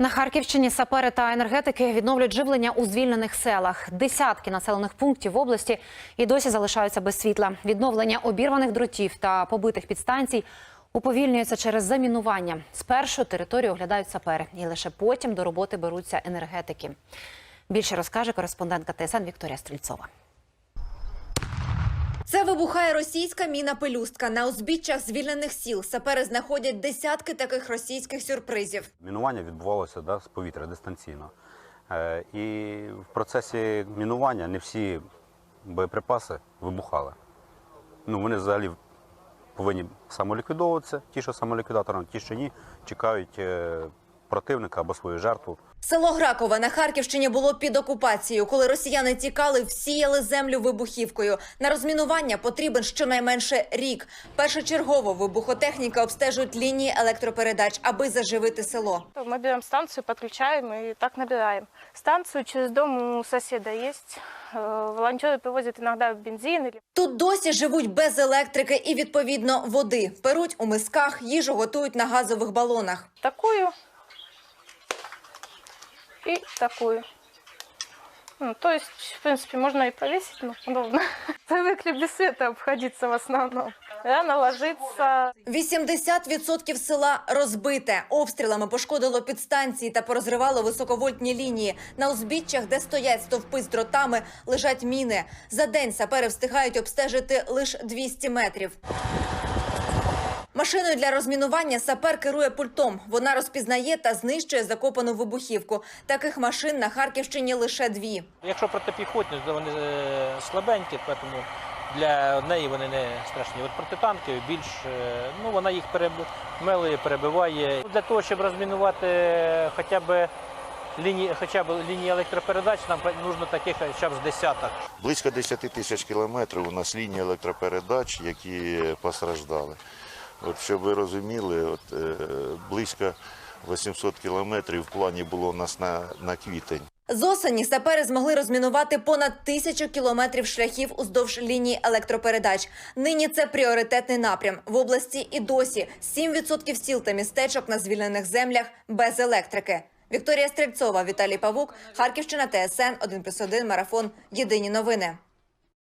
На Харківщині сапери та енергетики відновлюють живлення у звільнених селах. Десятки населених пунктів в області і досі залишаються без світла. Відновлення обірваних дротів та побитих підстанцій уповільнюється через замінування. Спершу територію оглядають сапери, і лише потім до роботи беруться енергетики. Більше розкаже кореспондентка ТСН Вікторія Стрільцова. Вибухає російська міна пелюстка. На узбіччях звільнених сіл сапери знаходять десятки таких російських сюрпризів. Мінування відбувалося да, з повітря дистанційно. Е, і в процесі мінування не всі боєприпаси вибухали. Ну, вони взагалі повинні самоліквідовуватися, ті, що самоліквідатором, ті, що ні, чекають е, противника або свою жертву. Село Гракове на Харківщині було під окупацією. Коли росіяни тікали, всіяли землю вибухівкою. На розмінування потрібен щонайменше рік. Першочергово вибухотехніка обстежують лінії електропередач, аби заживити село. Мы берем станцию, подключаем и так набираем. Станцию через дом у соседа есть. Э, Волонтеры привозят иногда бензин или Тут досі живуть без електрики і відповідно води. Перуть у мисках, їжу готують на газових балонах. такую и такую. Ну, то есть, в принципе, можно и повесить, но удобно. Привыкли без света обходиться в основном. Рано ложиться. 80% села розбите. Обстрілами пошкодило підстанції та порозривало високовольтні лінії. На узбіччях, де стоять стовпи з дротами, лежать міни. За день сапери встигають обстежити лише 200 метрів. Машиною для розмінування сапер керує пультом. Вона розпізнає та знищує закопану вибухівку. Таких машин на Харківщині лише дві. Якщо протипіхотні, то вони е, слабенькі, тому для неї вони не страшні. От протитанки більш е, ну вона їх перемелує, перебиває. Для того, щоб розмінувати е, хоча б лінії, хоча б лінії електропередач, нам потрібно таких хоча б з десяток. Близько 10 тисяч кілометрів у нас лінії електропередач, які постраждали. От, щоб ви розуміли, от, е, близько 800 кілометрів в плані було у нас на, на квітень. З осені сапери змогли розмінувати понад тисячу кілометрів шляхів уздовж лінії електропередач. Нині це пріоритетний напрям. В області і досі 7% сіл та містечок на звільнених землях без електрики. Вікторія Стрельцова, Віталій Павук, Харківщина, ТСН 1+,1, Марафон. Єдині новини.